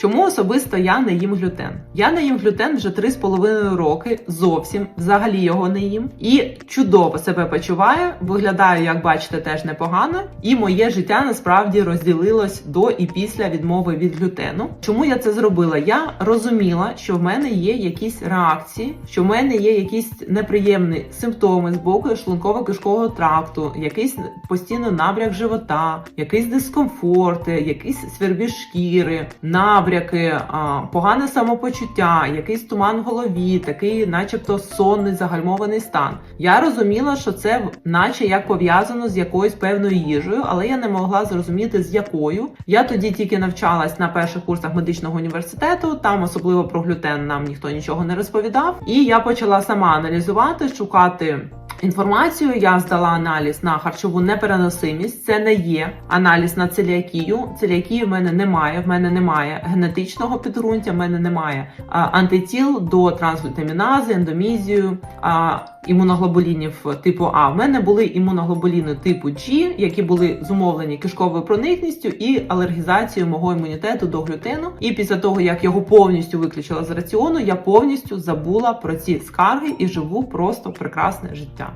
Чому особисто я не їм глютен? Я не їм глютен вже 3,5 роки, зовсім взагалі його не їм. І чудово себе почуваю, виглядаю, як бачите, теж непогано. І моє життя насправді розділилось до і після відмови від глютену. Чому я це зробила? Я розуміла, що в мене є якісь реакції, що в мене є якісь неприємні симптоми з боку шлунково-кишкового тракту, якийсь постійно набряк живота, якийсь дискомфорт, якийсь свербіж шкіри, набряки, погане самопочуття, якийсь туман в голові, такий, начебто, сонний загальмований стан. Я розуміла, що це наче як пов'язано з якоюсь певною їжею, але я не могла зрозуміти з якою. Я тоді тільки навчалась на перших курсах медичного університету. Там особливо про глютен нам ніхто нічого не розповідав. І я почала сама аналізувати, шукати. Інформацію я здала аналіз на харчову непереносимість. Це не є аналіз на целіакію. Целіакії в мене немає. В мене немає генетичного підґрунтя, в мене немає антитіл до трансглютамінази, ендомізію, імуноглобулінів типу А. В мене були імуноглобуліни типу G, які були зумовлені кишковою проникністю і алергізацією мого імунітету до глютену. І після того, як його повністю виключила з раціону, я повністю забула про ці скарги і живу просто прекрасне життя.